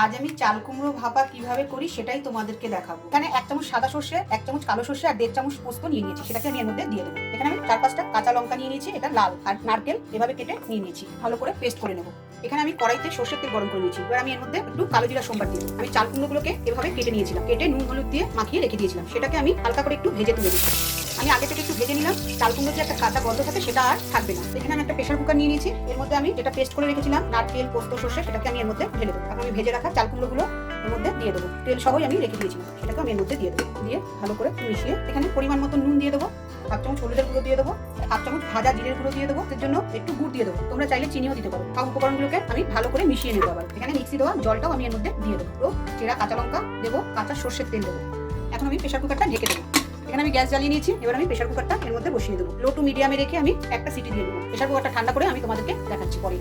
আজ আমি চাল কুমড়ো ভাপা কীভাবে করি সেটাই তোমাদেরকে দেখাবো। এখানে এক চামচ সাদা সর্ষে, এক চামচ কালো সর্ষে আর দেড় চামচ পোস্ত নিয়ে নিয়েছি। সেটাকে আমি এর মধ্যে দিয়ে দেবো। এখানে আমি চার পাঁচটা কাঁচা লঙ্কা নিয়ে নিয়েছি, এটা লাল আর নারকেল এভাবে কেটে নিয়ে নিয়েছি। ভালো করে পেস্ট করে নেব। এখানে আমি কড়াইতে সর্ষের তেল গরম করে নিয়েছি। এবার আমি এর মধ্যে একটু কালো জিরা সোমবার দিয়ে আমি চাল কুমড়োগুলোকে এভাবে কেটে নিয়েছিলাম। কেটে নুন হলুদ দিয়ে মাখিয়ে রেখে দিয়েছিলাম। সেটাকে আমি হালকা করে একটু ভেজে তুলে দিচ্ছি আমি আগে থেকে একটু ভেজে নিলাম। চাল কুমড়ো যে একটা কাঁচা গন্ধ থাকে, সেটা আর থাকবে না। এখানে আমি একটা প্রেশার কুকার নিয়ে নিয়েছি। এর মধ্যে আমি যেটা পেস্ট করে রেখেছিলাম, নারকেল, পোস্ত, সর্ষে, সেটাকে আমি এর মধ্যে ঢেলে দেবো। আমি ভেজে রাখা চাল কুমড়োগুলো এর মধ্যে দিয়ে দেবো। তেল সহই আমি রেখে দিয়েছিলাম সেটাকে আমি এর মধ্যে দিয়ে দেবো। দিয়ে ভালো করে মিশিয়ে এখানে পরিমাণ মতো নুন দিয়ে দেবো। হাফ চামচ হলুদের গুঁড়ো দিয়ে দেবো। হাফ চামচ ভাজা জিরের গুঁড়ো দিয়ে দেবো। এর জন্য একটু গুড় দিয়ে দেবো। তোমরা চাইলে চিনিও দিতে পারো। সব উপকরণগুলোকে আমি ভালো করে মিশিয়ে নেব আবার। এখানে মিক্সি দেওয়া জলটাও আমি এর মধ্যে দিয়ে দেবো। চেরা কাঁচা লঙ্কা দেবো, কাঁচা সর্ষের তেল দেবো। এখন আমি প্রেশার কুকারটা ঢেকে দেবো। এখানে আমি গ্যাস জ্বালিয়ে নিয়েছি, এবার আমি প্রেশার কুকারটা এর মধ্যে বসিয়ে দেবো। লো টু মিডিয়ামে রেখে আমি একটা সিটি দিয়ে দেবো। প্রেশার কুকারটা ঠান্ডা করে আমি তোমাদেরকে দেখাচ্ছি পরে।